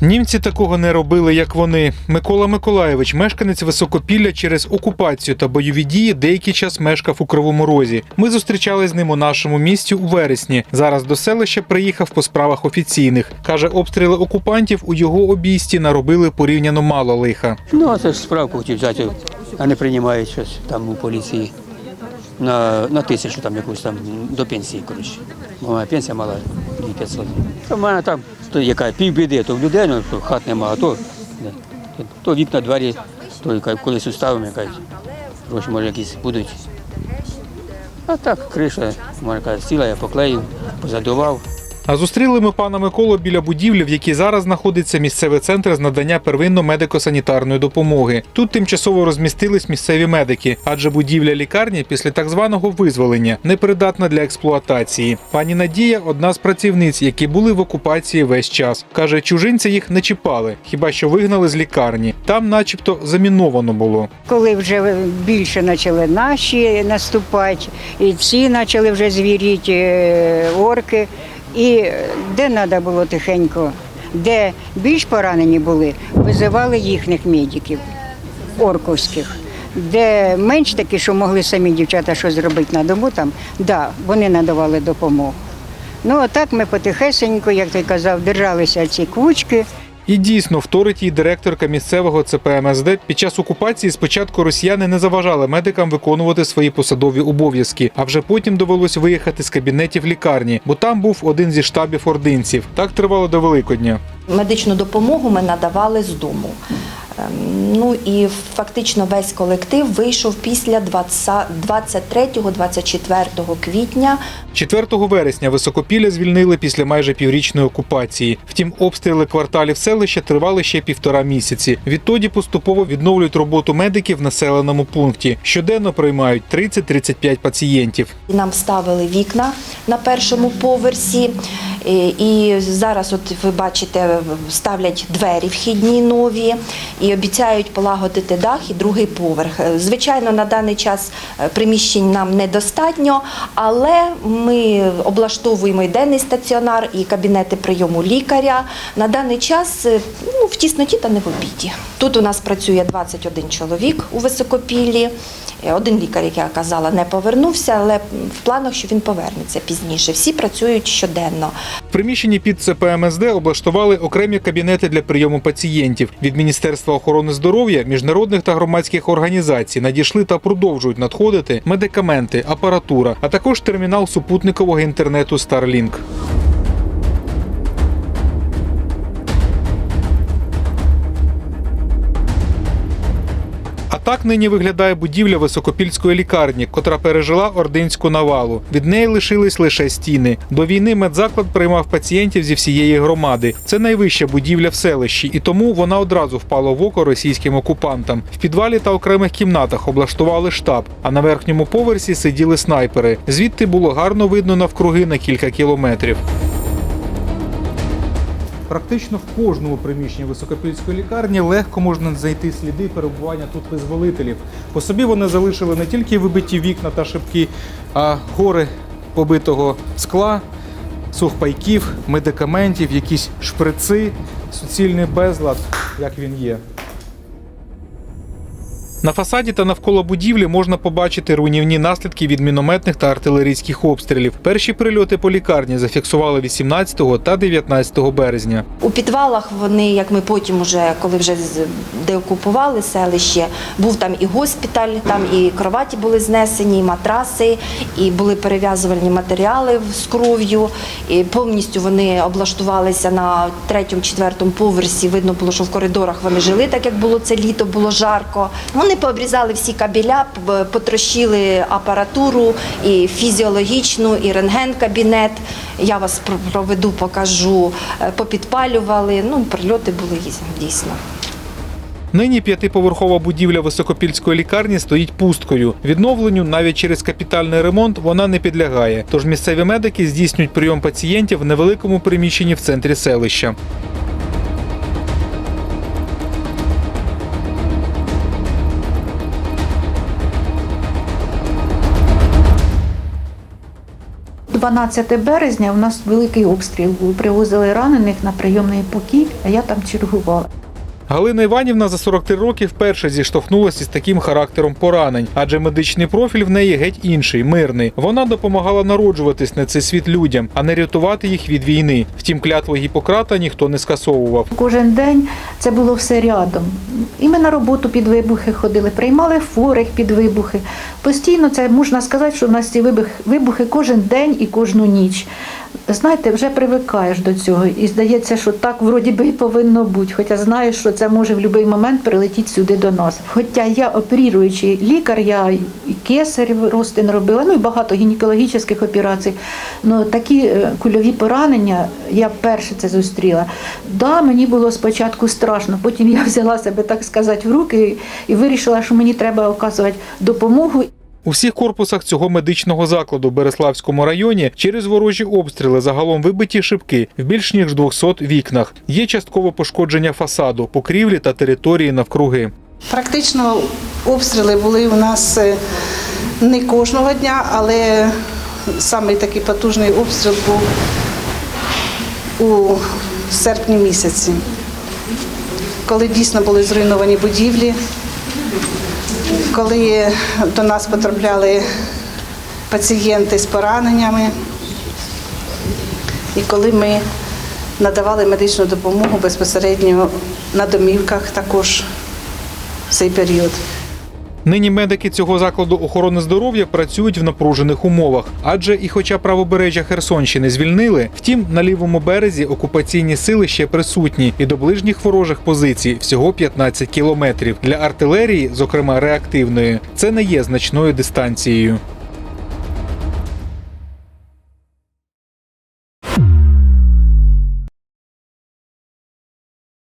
Німці такого не робили, як вони. Микола Миколаєвич, мешканець Високопілля через окупацію та бойові дії, деякий час мешкав у Кривому Розі. Ми зустрічали з ним у нашому місті у вересні. Зараз до селища приїхав по справах офіційних. каже, обстріли окупантів у його обійсті наробили порівняно мало лиха. Ну, а це ж справку хотів взяти, а не приймають щось там у поліції на, на тисячу там якусь там до пенсії, коротше. Моя пенсія мала 2500. У мене там то яка півбіди, то в людей, ну, то хат немає, а то, то, то вікна, двері, то яка, колись уставимо, якась, гроші може якісь будуть. А так, криша, може кажуть, сіла, я поклеїв, позадував. А зустріли ми пана Миколу біля будівлі, в якій зараз знаходиться місцевий центр з надання первинно-медико-санітарної допомоги. Тут тимчасово розмістились місцеві медики, адже будівля лікарні після так званого визволення непридатна для експлуатації. Пані Надія одна з працівниць, які були в окупації весь час. каже, чужинці їх не чіпали, хіба що вигнали з лікарні. Там, начебто, заміновано було. Коли вже більше почали наші наступати, і ці почали вже звіріти е, орки. І де треба було тихенько, де більш поранені були, визивали їхніх медиків, орковських. Де менш такі, що могли самі дівчата щось зробити на дому, там, да, вони надавали допомогу. Ну, а так ми потихесенько, як ти казав, держалися ці кучки. І дійсно вторить її директорка місцевого ЦПМСД. Під час окупації спочатку росіяни не заважали медикам виконувати свої посадові обов'язки, а вже потім довелось виїхати з кабінетів лікарні, бо там був один зі штабів ординців. Так тривало до Великодня. Медичну допомогу ми надавали з дому. Ем, Ну і фактично весь колектив вийшов після 23-24 квітня. 4 вересня високопілля звільнили після майже піврічної окупації. Втім, обстріли кварталів селища тривали ще півтора місяці. Відтоді поступово відновлюють роботу медиків в населеному пункті. Щоденно приймають 30-35 пацієнтів. Нам ставили вікна на першому поверсі. І- І зараз, от ви бачите, ставлять двері вхідні нові і обіцяють полагодити дах і другий поверх. Е, Звичайно, на даний час е, приміщень нам недостатньо, але ми облаштовуємо і денний стаціонар, і кабінети прийому лікаря. На даний час е, ну, в тісноті та не в обіді. Тут у нас працює 21 чоловік у високопіллі. Е, Один лікар, як я казала, не повернувся, але в планах, що він повернеться пізніше. Всі працюють щоденно. В приміщенні під ЦПМСД облаштували окремі кабінети для прийому пацієнтів. Від Міністерства охорони здоров'я, міжнародних та громадських організацій надійшли та продовжують надходити медикаменти, апаратура, а також термінал супутникового інтернету Starlink. Так нині виглядає будівля високопільської лікарні, котра пережила ординську навалу. Від неї лишились лише стіни. До війни медзаклад приймав пацієнтів зі всієї громади. Це найвища будівля в селищі, і тому вона одразу впала в око російським окупантам. В підвалі та окремих кімнатах облаштували штаб, а на верхньому поверсі сиділи снайпери. Звідти було гарно видно навкруги на кілька кілометрів. Практично в кожному приміщенні високопільської лікарні легко можна знайти сліди перебування тут визволителів. По собі вони залишили не тільки вибиті вікна та шибки, а гори побитого скла, сухпайків, медикаментів, якісь шприци, суцільний безлад, як він є. На фасаді та навколо будівлі можна побачити руйнівні наслідки від мінометних та артилерійських обстрілів. Перші прильоти по лікарні зафіксували 18 та 19 березня. У підвалах вони, як ми потім, уже, коли вже деокупували селище, був там і госпіталь, там і кроваті були знесені, і матраси, і були перев'язувальні матеріали з кров'ю. І повністю вони облаштувалися на третьому, четвертому поверсі. Видно було, що в коридорах вони жили, так як було це літо, було жарко. Вони пообрізали всі кабеля, потрощили апаратуру і фізіологічну, і рентген-кабінет. Я вас проведу, покажу. Е, Попідпалювали. Ну, прильоти були дійсно. Нині п'ятиповерхова будівля високопільської лікарні стоїть пусткою. Відновленню навіть через капітальний ремонт вона не підлягає. Тож місцеві медики здійснюють прийом пацієнтів в невеликому приміщенні в центрі селища. 12 березня у нас великий обстріл був. Привозили ранених на прийомний покій, а я там чергувала. Галина Іванівна за 43 роки вперше зіштовхнулася з таким характером поранень, адже медичний профіль в неї геть інший, мирний. Вона допомагала народжуватись на цей світ людям, а не рятувати їх від війни. Втім, клятву Гіппократа ніхто не скасовував. Кожен день це було все рядом. І ми на роботу під вибухи ходили, приймали форих під вибухи. Постійно це можна сказати, що в нас ці вибух- вибухи кожен день і кожну ніч. Знаєте, вже привикаєш до цього, і здається, що так вроді би і повинно бути. Хоча знаєш, що це може в будь-який момент прилетіти сюди до нас. Хоча я оперуючий лікар, я і кесарів розтин робила, ну і багато гінекологічних операцій. Ну такі е, кульові поранення я перше це зустріла. Да, мені було спочатку страшно, потім я взяла себе, так сказати, в руки і вирішила, що мені треба оказувати допомогу. У всіх корпусах цього медичного закладу в Береславському районі через ворожі обстріли загалом вибиті шибки в більш ніж 200 вікнах. Є часткове пошкодження фасаду, покрівлі та території навкруги. Практично обстріли були у нас е, не кожного дня, але самий такий потужний обстріл був у серпні місяці, коли дійсно були зруйновані будівлі, коли до нас потрапляли пацієнти з пораненнями, і коли ми надавали медичну допомогу безпосередньо на домівках також в цей період. Нині медики цього закладу охорони здоров'я працюють в напружених умовах, адже і хоча правобережжя Херсонщини звільнили, втім на лівому березі окупаційні сили ще присутні, і до ближніх ворожих позицій всього 15 кілометрів. Для артилерії, зокрема реактивної, це не є значною дистанцією.